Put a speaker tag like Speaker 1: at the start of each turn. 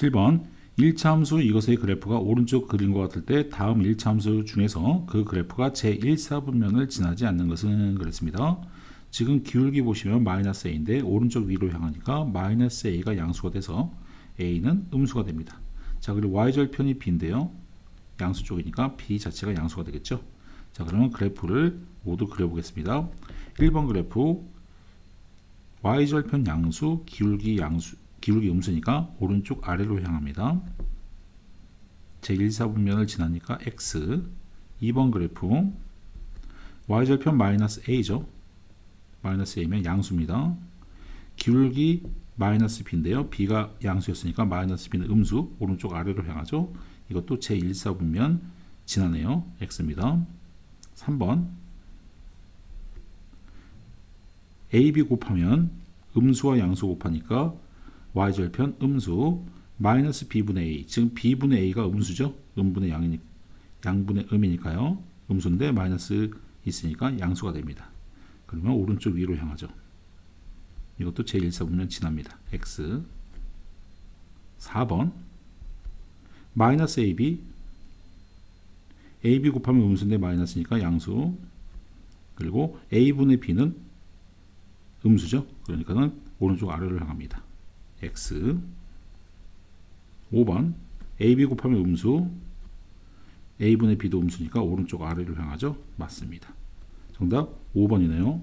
Speaker 1: 7번 1차 함수 이것의 그래프가 오른쪽 것 같을 때 다음 1차 함수 중에서 그 그래프가 제1사분면을 지나지 않는 것은 그랬습니다. 지금 기울기 보시면 마이너스 a인데 오른쪽 위로 향하니까 마이너스 a가 양수가 돼서 a는 음수가 됩니다. 자 그리고 y절편이 b인데요. 양수 쪽이니까 b 자체가 양수가 되겠죠. 자 그러면 그래프를 모두 그려보겠습니다. 1번 그래프 y절편 양수 기울기 양수 기울기 음수니까 오른쪽 아래로 향합니다. 제1사분면을 지나니까 x 2번 그래프 y절편 마이너스 a죠. 마이너스 a면 양수입니다. 기울기 마이너스 b인데요. b가 양수였으니까 마이너스 b는 음수 오른쪽 아래로 향하죠. 이것도 제1사분면 지나네요. x입니다. 3번 ab 곱하면 음수와 양수 곱하니까 y절편 음수 마이너스 b분의 a. 지금 b분의 a가 음수죠? 음분의 양이니 양분의 음이니까요. 음수인데 마이너스 있으니까 양수가 됩니다. 그러면 오른쪽 위로 향하죠. 이것도 제1사분면 지납니다. x 4번 마이너스 ab. ab 곱하면 음수인데 마이너스니까 양수. 그리고 a분의 b는 음수죠? 그러니까는 오른쪽 아래로 향합니다 x. 5번. Ab 곱하면 음수. A분의 b도 음수니까 오른쪽 아래로 향하죠? 맞습니다. 정답 5번이네요